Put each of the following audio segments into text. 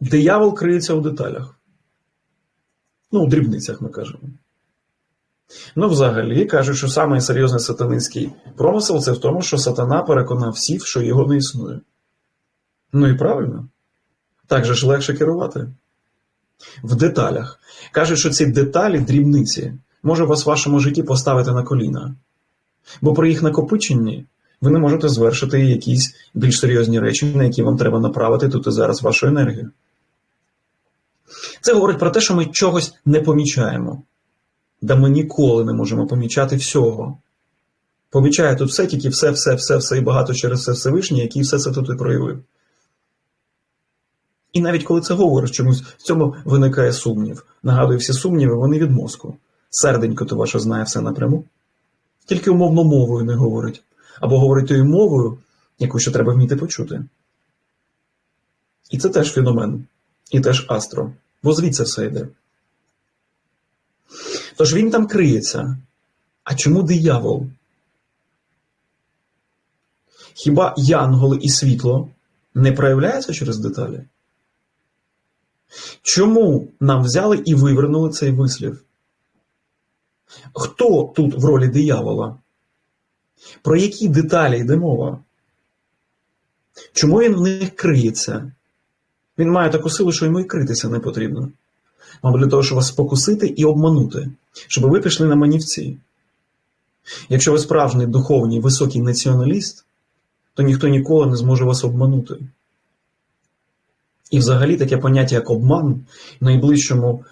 Диявол криється у деталях. Ну, у дрібницях ми кажемо. Ну, взагалі, кажуть, що самий серйозний сатанинський промисел це в тому, що сатана переконав всіх, що його не існує. Ну і правильно. Так же ж легше керувати. В деталях. Кажуть, що ці деталі, дрібниці, може вас в вашому житті поставити на коліна. Бо при їх накопиченні ви не можете звершити якісь більш серйозні речі, на які вам треба направити тут і зараз вашу енергію. Це говорить про те, що ми чогось не помічаємо. Да ми ніколи не можемо помічати всього. Помічає тут все, тільки все, все, все, все і багато через все Всевишній, який все це тут і проявив. І навіть коли це говориш, чомусь в цьому виникає сумнів. Нагадую, всі сумніви, вони від мозку. Серденько то ваше знає все напряму. Тільки умовно мовою не говорить. Або говорить тою мовою, яку ще треба вміти почути. І це теж феномен, і теж астро. Бо звідси все йде. Тож він там криється. А чому диявол? Хіба янголи і світло не проявляються через деталі? Чому нам взяли і вивернули цей вислів? Хто тут в ролі диявола? Про які деталі йде мова? Чому він в них криється? Він має таку силу, що йому і критися не потрібно. Мабуть, для того, щоб вас спокусити і обманути, щоб ви пішли на манівці. Якщо ви справжній духовний високий націоналіст, то ніхто ніколи не зможе вас обманути. І взагалі таке поняття, як обман, в найближчому,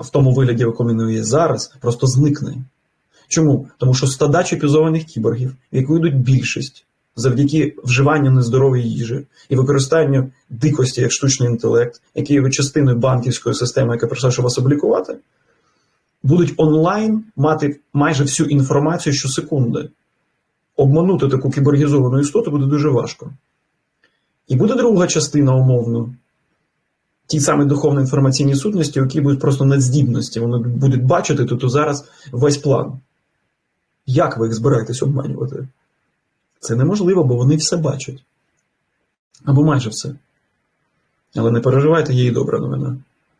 в тому вигляді, в якому він є зараз, просто зникне. Чому? Тому що стада чіпізованих кіборгів, в яку йдуть більшість, завдяки вживанню нездорової їжі і використанню дикості як штучний інтелект, який є частиною банківської системи, яка прийшла, щоб вас облікувати, будуть онлайн мати майже всю інформацію щосекунди. Обманути таку кіборгізовану істоту буде дуже важко. І буде друга частина умовно. Ті самі духовно-інформаційні сутності, які будуть просто надздібності, вони будуть бачити тут зараз весь план. Як ви їх збираєтесь обманювати? Це неможливо, бо вони все бачать. Або майже все. Але не переживайте, є і добра новина.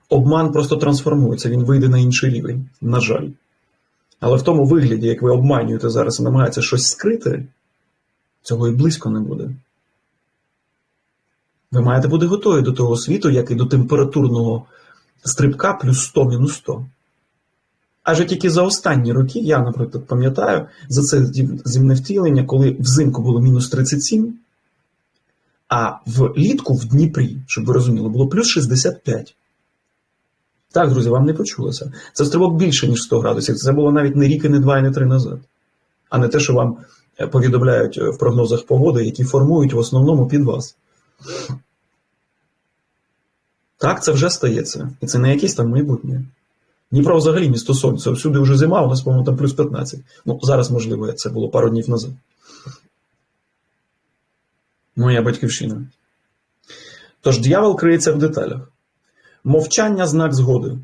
Обман просто трансформується, він вийде на інший рівень, на жаль. Але в тому вигляді, як ви обманюєте зараз і намагаєтеся щось скрити, цього і близько не буде. Ви маєте бути готові до того світу, як і до температурного стрибка плюс 100 мінус 100. Адже тільки за останні роки, я, наприклад, пам'ятаю, за це зімне втілення, коли взимку було мінус 37, а влітку в Дніпрі, щоб ви розуміли, було плюс 65. Так, друзі, вам не почулося. Це стрибок більше, ніж 100 градусів. Це було навіть не рік, і не два, і не три назад. А не те, що вам повідомляють в прогнозах погоди, які формують в основному під вас. Так, це вже стається. І це не якесь там майбутнє. Дніпро взагалі місто сонця. Всюди вже зима, у нас, по-моєму, там плюс 15. Ну, зараз, можливо, це було пару днів назад. Моя батьківщина. Тож дьявол криється в деталях. Мовчання знак згоди.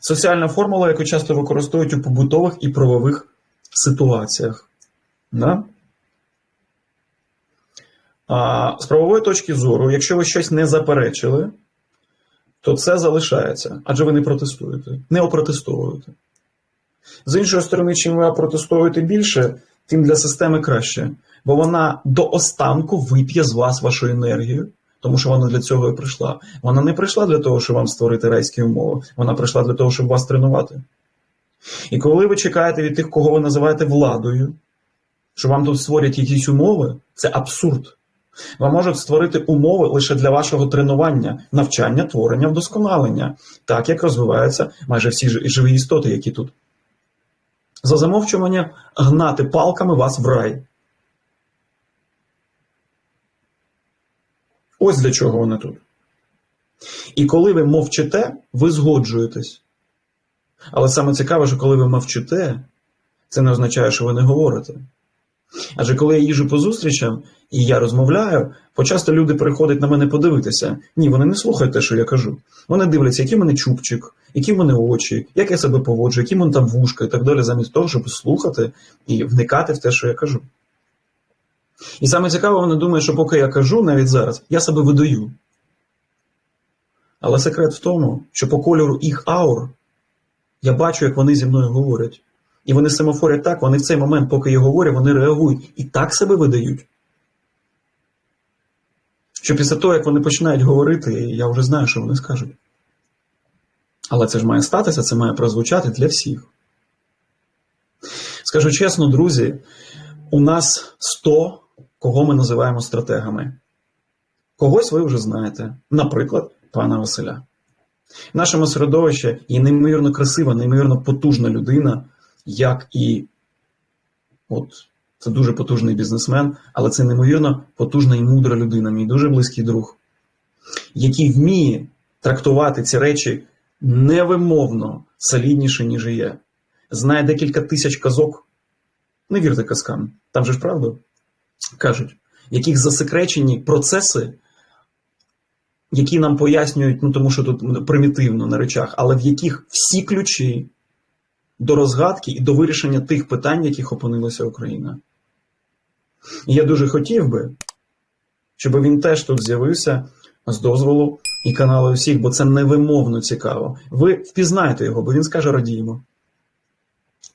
Соціальна формула, яку часто використовують у побутових і правових ситуаціях. Да? А, З правової точки зору, якщо ви щось не заперечили, то це залишається, адже ви не протестуєте, не опротестовуєте. З іншої сторони, чим ви опротестуєте більше, тим для системи краще, бо вона до останку вип'є з вас вашу енергію, тому що вона для цього і прийшла. Вона не прийшла для того, щоб вам створити райські умови, вона прийшла для того, щоб вас тренувати. І коли ви чекаєте від тих, кого ви називаєте владою, що вам тут створять якісь умови, це абсурд. Вам можуть створити умови лише для вашого тренування, навчання, творення, вдосконалення, так як розвиваються майже всі живі істоти, які тут. За замовчування гнати палками вас в рай. Ось для чого вони тут. І коли ви мовчите, ви згоджуєтесь. Але саме цікаве, що коли ви мовчите, це не означає, що ви не говорите. Адже коли я їжу по зустрічам і я розмовляю, почасто люди приходять на мене подивитися. Ні, вони не слухають те, що я кажу. Вони дивляться, який в мене чубчик, які в мене очі, як я себе поводжу, які в мене там вушка і так далі, замість того, щоб слухати і вникати в те, що я кажу. І саме цікаво, вони думають, що поки я кажу навіть зараз, я себе видаю. Але секрет в тому, що по кольору їх аур я бачу, як вони зі мною говорять. І вони семафорять так, вони в цей момент, поки я говорю, вони реагують і так себе видають. Що після того, як вони починають говорити, я вже знаю, що вони скажуть. Але це ж має статися, це має прозвучати для всіх. Скажу чесно, друзі, у нас 100, кого ми називаємо стратегами. Когось ви вже знаєте, наприклад, пана Василя. В нашому середовищі є неймовірно красива, неймовірно потужна людина, як і от це дуже потужний бізнесмен, але це неймовірно потужна і мудра людина, мій дуже близький друг, який вміє трактувати ці речі невимовно солідніше, ніж є. Знає декілька тисяч казок. Не вірте казкам, там же ж правда кажуть, яких засекречені процеси, які нам пояснюють, ну тому що тут примітивно на речах, але в яких всі ключі до розгадки і до вирішення тих питань, в яких опинилася Україна. І я дуже хотів би, щоб він теж тут з'явився з дозволу і каналу усіх, бо це невимовно цікаво. Ви впізнаєте його, бо він скаже радіємо.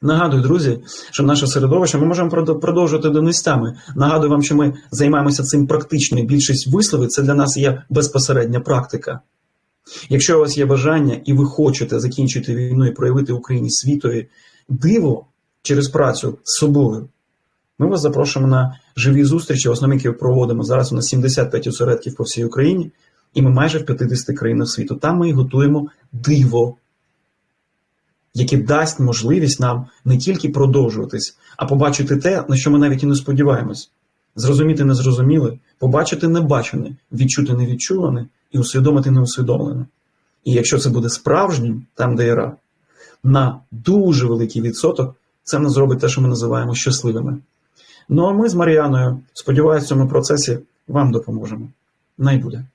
Нагадую, друзі, що наше середовище ми можемо прод- продовжувати донестями. Нагадую вам, що ми займаємося цим практично. Більшість висловів це для нас є безпосередня практика. Якщо у вас є бажання і ви хочете закінчити війну і проявити Україні світові диво через працю з собою, ми вас запрошуємо на живі зустрічі, основні, які проводимо. Зараз у нас 75 осередків по всій Україні, і ми майже в 50 країнах світу. Там ми готуємо диво, яке дасть можливість нам не тільки продовжуватись, а побачити те, на що ми навіть і не сподіваємось. Зрозуміти незрозуміле, побачити небачене, відчути невідчуване і усвідомити неусвідомлене. І якщо це буде справжнім, там, де є ра, на дуже великий відсоток, це нас зробить те, що ми називаємо щасливими. Ну а ми з Мар'яною, сподіваюся, в цьому процесі вам допоможемо. Найбуде.